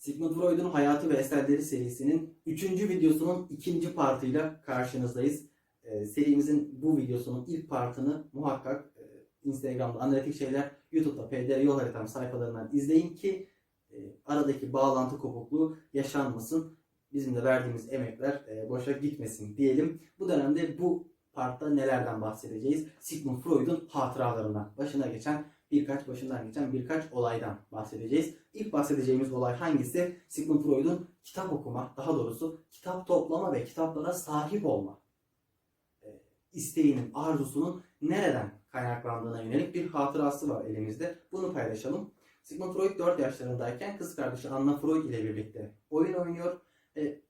Sigmund Freud'un Hayatı ve Eserleri serisinin 3. videosunun ikinci partıyla karşınızdayız. Ee, serimizin bu videosunun ilk partını muhakkak e, Instagram'da Analitik Şeyler, YouTube'da PDR Yol Haritam sayfalarından izleyin ki e, aradaki bağlantı kopukluğu yaşanmasın. Bizim de verdiğimiz emekler e, boşa gitmesin diyelim. Bu dönemde bu partta nelerden bahsedeceğiz? Sigmund Freud'un hatıralarından, başına geçen birkaç başından geçen birkaç olaydan bahsedeceğiz. İlk bahsedeceğimiz olay hangisi? Sigmund Freud'un kitap okuma, daha doğrusu kitap toplama ve kitaplara sahip olma e, isteğinin, arzusunun nereden kaynaklandığına yönelik bir hatırası var elimizde. Bunu paylaşalım. Sigmund Freud 4 yaşlarındayken kız kardeşi Anna Freud ile birlikte oyun oynuyor. E,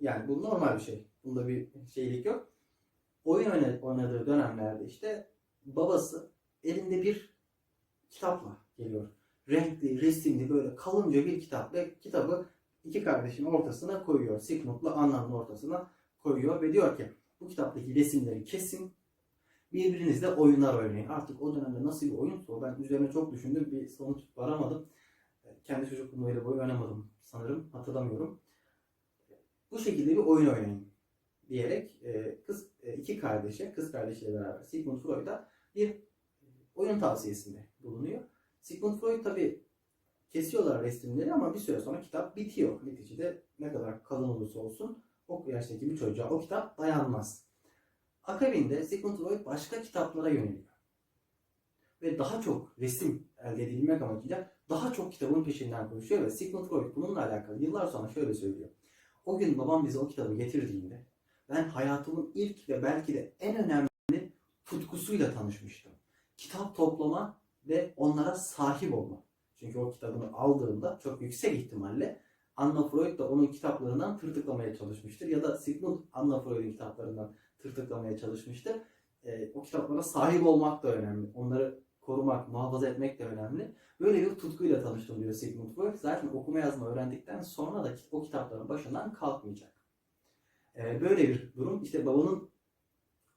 yani bu normal bir şey. Bunda bir şeylik yok. Oyun oyna- oynadığı dönemlerde işte babası elinde bir kitapla geliyor. Renkli, resimli böyle kalınca bir kitap ve kitabı iki kardeşin ortasına koyuyor. Sigmund'la Anna'nın ortasına koyuyor ve diyor ki bu kitaptaki resimleri kesin birbirinizle oyunlar oynayın. Artık o dönemde nasıl bir oyunsa ben üzerine çok düşündüm bir sonuç varamadım. Kendi çocukluğumda oyun oynamadım sanırım hatırlamıyorum. Bu şekilde bir oyun oynayın diyerek e, kız e, iki kardeşe, kız kardeşiyle beraber Sigmund Freud'a bir oyun tavsiyesinde bulunuyor. Sigmund Freud tabi kesiyorlar resimleri ama bir süre sonra kitap bitiyor. Neticede ne kadar kalın olursa olsun o yaştaki bir çocuğa o kitap dayanmaz. Akabinde Sigmund Freud başka kitaplara yöneliyor. Ve daha çok resim elde edilmek amacıyla daha çok kitabın peşinden koşuyor ve Sigmund Freud bununla alakalı yıllar sonra şöyle söylüyor. O gün babam bize o kitabı getirdiğinde ben hayatımın ilk ve belki de en önemli tutkusuyla tanışmıştım. Kitap toplama ve onlara sahip olma. Çünkü o kitabını aldığında çok yüksek ihtimalle Anna Freud da onun kitaplarından tırtıklamaya çalışmıştır. Ya da Sigmund Anna Freud'un kitaplarından tırtıklamaya çalışmıştır. Ee, o kitaplara sahip olmak da önemli. Onları korumak, muhafaza etmek de önemli. Böyle bir tutkuyla tanıştım diyor Sigmund Freud. Zaten okuma yazma öğrendikten sonra da o kitapların başından kalkmayacak. Ee, böyle bir durum. İşte babanın,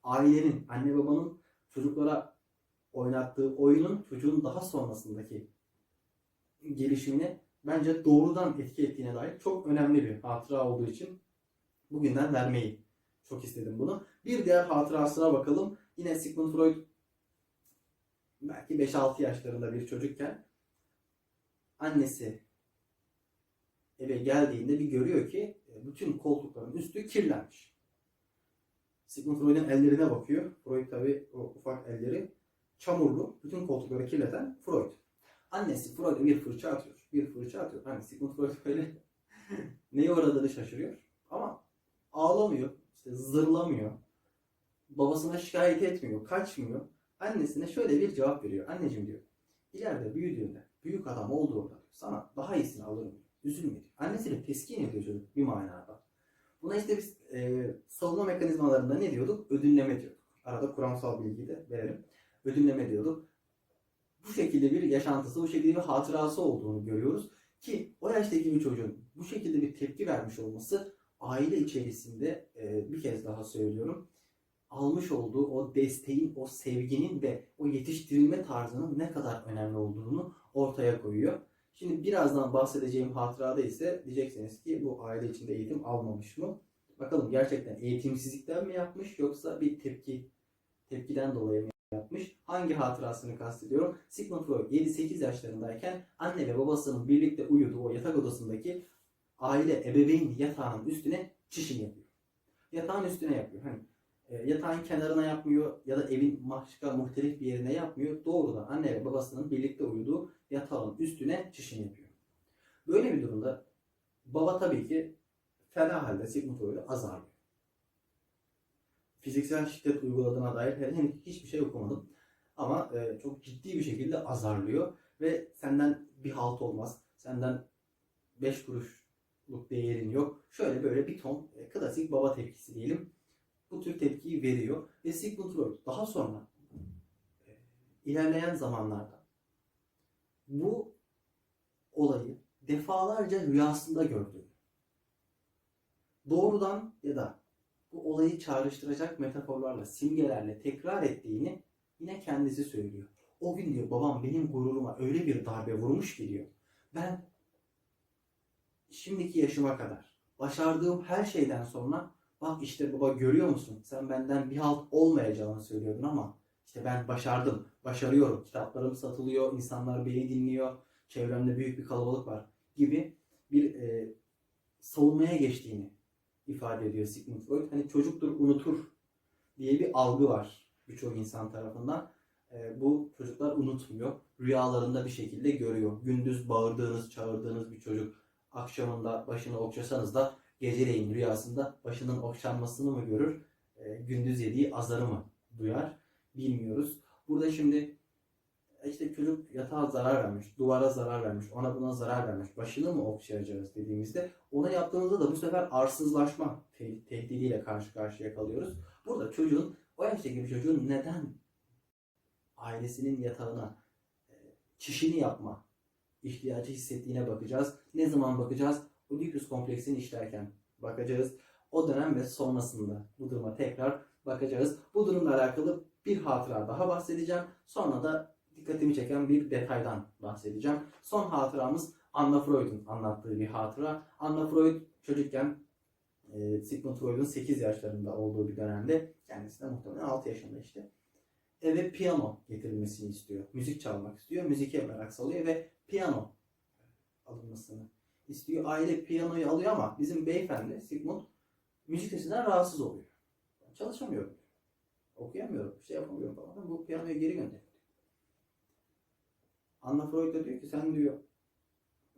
ailenin, anne babanın çocuklara oynattığı oyunun çocuğun daha sonrasındaki gelişimine bence doğrudan etki ettiğine dair çok önemli bir hatıra olduğu için bugünden vermeyi çok istedim bunu. Bir diğer hatırasına bakalım. Yine Sigmund Freud belki 5-6 yaşlarında bir çocukken annesi eve geldiğinde bir görüyor ki e, bütün koltukların üstü kirlenmiş. Sigmund Freud'un ellerine bakıyor. Freud tabi o ufak elleri çamurlu. Bütün koltukları kirleten Freud. Annesi Freud'a bir fırça atıyor. Bir fırça atıyor. Hani Sigmund Freud böyle neye uğradığını şaşırıyor. Ama ağlamıyor. işte zırlamıyor. Babasına şikayet etmiyor. Kaçmıyor. Annesine şöyle bir cevap veriyor. Anneciğim diyor. İleride büyüdüğünde büyük adam olduğunda sana daha iyisini alırım. Üzülme diyor. Annesiyle teskin ediyor çocuk bir manada. Buna işte biz e, savunma mekanizmalarında ne diyorduk? Ödünleme diyorduk. Arada kuramsal bilgiyi de verelim. Ödünleme diyorduk. Bu şekilde bir yaşantısı, bu şekilde bir hatırası olduğunu görüyoruz. Ki o yaştaki bir çocuğun bu şekilde bir tepki vermiş olması aile içerisinde e, bir kez daha söylüyorum almış olduğu o desteğin, o sevginin ve o yetiştirilme tarzının ne kadar önemli olduğunu ortaya koyuyor. Şimdi birazdan bahsedeceğim hatırada ise diyeceksiniz ki bu aile içinde eğitim almamış mı? Bakalım gerçekten eğitimsizlikten mi yapmış yoksa bir tepki tepkiden dolayı mı yapmış? Hangi hatırasını kastediyorum? Sigmund Freud 7-8 yaşlarındayken anne ve babasının birlikte uyuduğu o yatak odasındaki aile ebeveyn yatağının üstüne çişini yapıyor. Yatağın üstüne yapıyor. Hani e, yatağın kenarına yapmıyor ya da evin başka muhtelif bir yerine yapmıyor. Doğrudan anne ve babasının birlikte uyuduğu yatağın üstüne çişini yapıyor. Böyle bir durumda baba tabii ki fena halde Sigmund Freud'u azarlıyor. Fiziksel şiddet uyguladığına dair henüz hiçbir şey okumadım. Ama e, çok ciddi bir şekilde azarlıyor ve senden bir halt olmaz. Senden 5 kuruşluk değerin yok. Şöyle böyle bir ton e, klasik baba tepkisi diyelim bu tür tepkiyi veriyor. Ve Sigmund Freud daha sonra e, ilerleyen zamanlarda bu olayı defalarca rüyasında gördü. Doğrudan ya da bu olayı çağrıştıracak metaforlarla, simgelerle tekrar ettiğini yine kendisi söylüyor. O gün diyor babam benim gururuma öyle bir darbe vurmuş ki diyor. Ben şimdiki yaşıma kadar başardığım her şeyden sonra bak işte baba görüyor musun sen benden bir halt olmayacağını söylüyordun ama işte ben başardım, başarıyorum. Kitaplarım satılıyor, insanlar beni dinliyor, çevremde büyük bir kalabalık var gibi bir e, savunmaya geçtiğini ifade ediyor Sigmund Freud. Hani çocuktur unutur diye bir algı var birçok insan tarafından. E, bu çocuklar unutmuyor. Rüyalarında bir şekilde görüyor. Gündüz bağırdığınız, çağırdığınız bir çocuk akşamında başını okşasanız da geceleyin rüyasında başının okşanmasını mı görür, e, gündüz yediği azarı mı duyar bilmiyoruz. Burada şimdi işte çocuk yatağa zarar vermiş, duvara zarar vermiş, ona buna zarar vermiş. Başını mı okşayacağız dediğimizde ona yaptığımızda da bu sefer arsızlaşma te- tehdidiyle karşı karşıya kalıyoruz. Burada çocuğun, o yaştaki bir çocuğun neden ailesinin yatağına e, çişini yapma ihtiyacı hissettiğine bakacağız. Ne zaman bakacağız? Oedipus kompleksini işlerken bakacağız. O dönem ve sonrasında bu duruma tekrar bakacağız. Bu durumla alakalı bir hatıra daha bahsedeceğim. Sonra da dikkatimi çeken bir detaydan bahsedeceğim. Son hatıramız Anna Freud'un anlattığı bir hatıra. Anna Freud çocukken e, Sigmund Freud'un 8 yaşlarında olduğu bir dönemde kendisi de muhtemelen 6 yaşında işte eve piyano getirilmesini istiyor. Müzik çalmak istiyor. Müziğe merak salıyor ve piyano alınmasını istiyor. Aile piyanoyu alıyor ama bizim beyefendi Sigmund müzik sesinden rahatsız oluyor. Çalışamıyorum. diyor. Okuyamıyorum. Bir şey yapamıyorum falan. Bu piyanoyu geri gönderiyor. Anna Freud da diyor ki sen diyor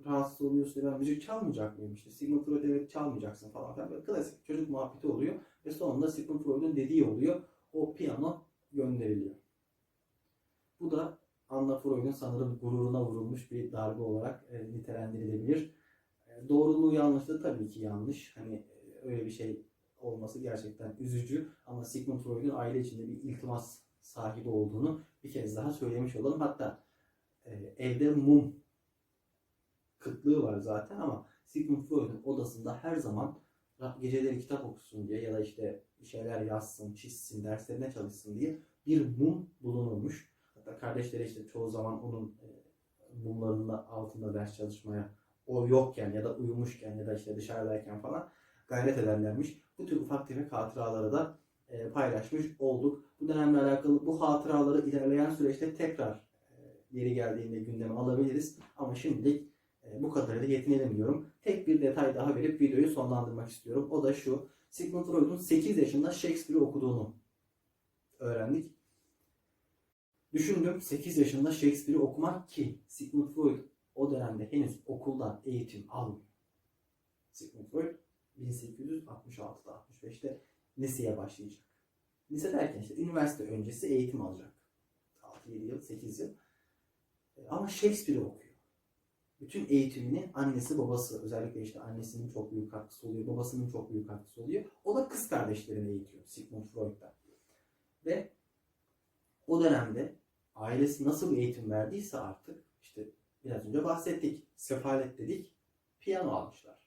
rahatsız oluyorsun diye ben müzik çalmayacak mıyım işte. Sigmund Freud evet çalmayacaksın falan filan. Böyle klasik çocuk muhabbeti oluyor. Ve sonunda Sigmund Freud'un dediği oluyor. O piyano gönderiliyor. Bu da Anna Freud'un sanırım gururuna vurulmuş bir darbe olarak e, nitelendirilebilir. E, doğruluğu yanlışlığı tabii ki yanlış. Hani e, öyle bir şey olması gerçekten üzücü. Ama Sigmund Freud'un aile içinde bir iltimas sahibi olduğunu bir kez daha söylemiş olalım. Hatta evde mum kıtlığı var zaten ama Sigmund Freud'un odasında her zaman geceleri kitap okusun diye ya da işte şeyler yazsın, çizsin, derslerine çalışsın diye bir mum bulunurmuş. Hatta kardeşleri işte çoğu zaman onun e, mumlarında altında ders çalışmaya o yokken ya da uyumuşken ya da işte dışarıdayken falan gayret ederlermiş. Bu tür ufak tefek hatıraları da e, paylaşmış olduk. Bu dönemle alakalı bu hatıraları ilerleyen süreçte tekrar e, yeri geldiğinde gündeme alabiliriz. Ama şimdilik e, bu kadarıyla yetinelim diyorum. Tek bir detay daha verip videoyu sonlandırmak istiyorum. O da şu. Sigmund Freud'un 8 yaşında Shakespeare okuduğunu öğrendik. Düşündüm 8 yaşında Shakespeare'i okumak ki Sigmund Freud o dönemde henüz okulda eğitim almıyor. Sigmund Freud 1866'da 65'te liseye başlayacak. Lise derken işte üniversite öncesi eğitim alacak. 6-7 yıl, 8 yıl. Ama Shakespeare'i okuyor. Bütün eğitimini annesi babası özellikle işte annesinin çok büyük katkısı oluyor, babasının çok büyük katkısı oluyor. O da kız kardeşlerini eğitiyor Sigmund Freud'da. Ve o dönemde ailesi nasıl bir eğitim verdiyse artık işte biraz önce bahsettik. Sefalet dedik. Piyano almışlar.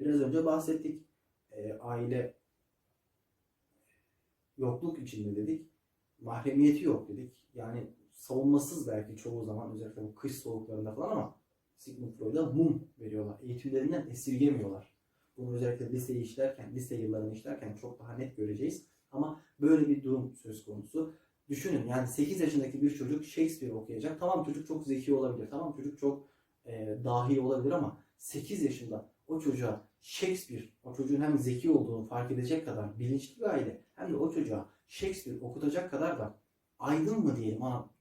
Biraz önce bahsettik. E, aile yokluk içinde dedik. Mahremiyeti yok dedik. Yani savunmasız belki çoğu zaman özellikle bu kış soğuklarında falan ama Sigmund Freud'a mum veriyorlar. Eğitimlerinden esirgemiyorlar. Bunu özellikle liseyi işlerken, lise yıllarını işlerken çok daha net göreceğiz. Ama böyle bir durum söz konusu. Düşünün yani 8 yaşındaki bir çocuk Shakespeare okuyacak. Tamam çocuk çok zeki olabilir. Tamam çocuk çok e, dahi olabilir ama 8 yaşında o çocuğa Shakespeare, o çocuğun hem zeki olduğunu fark edecek kadar bilinçli bir aile hem de o çocuğa Shakespeare okutacak kadar da aydın mı diyelim ama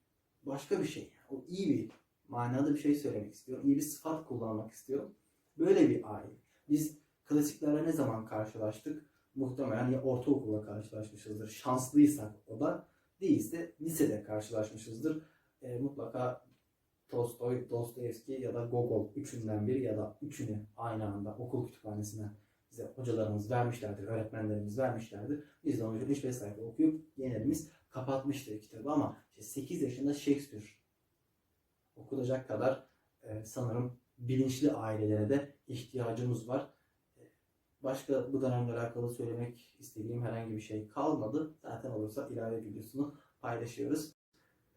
başka bir şey. O iyi bir manada bir şey söylemek istiyorum. İyi bir sıfat kullanmak istiyorum. Böyle bir aile. Biz klasiklerle ne zaman karşılaştık? Muhtemelen ya ortaokulda karşılaşmışızdır. Şanslıysak o da değilse lisede karşılaşmışızdır. E, mutlaka Tolstoy, Dostoyevski ya da Gogol üçünden biri ya da üçünü aynı anda okul kütüphanesine bize hocalarımız vermişlerdir, öğretmenlerimiz vermişlerdir. Biz de onu 3-5 sayfa okuyup genelimiz kapatmıştır kitabı ama işte 8 yaşında Shakespeare okutacak kadar e, sanırım bilinçli ailelere de ihtiyacımız var. Başka bu dönemle alakalı söylemek istediğim herhangi bir şey kalmadı. Zaten olursa ilave videosunu paylaşıyoruz.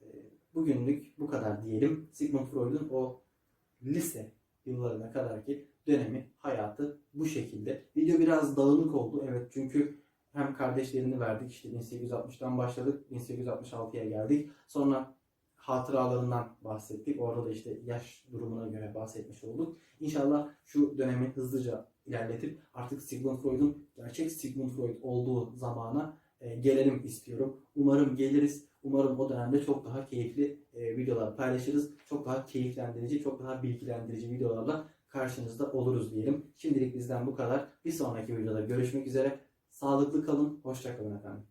E, Bugünlük bu kadar diyelim. Sigmund Freud'un o lise yıllarına kadar ki dönemi, hayatı bu şekilde. Video biraz dağınık oldu. Evet çünkü hem kardeşlerini verdik. işte 1860'tan başladık. 1866'ya geldik. Sonra hatıralarından bahsettik. Orada da işte yaş durumuna göre bahsetmiş olduk. İnşallah şu dönemi hızlıca ilerletip artık Sigmund Freud'un gerçek Sigmund Freud olduğu zamana e, gelelim istiyorum. Umarım geliriz. Umarım o dönemde çok daha keyifli e, videolar paylaşırız. Çok daha keyiflendirici, çok daha bilgilendirici videolarla karşınızda oluruz diyelim. Şimdilik bizden bu kadar. Bir sonraki videoda görüşmek üzere. Sağlıklı kalın, hoşçakalın efendim.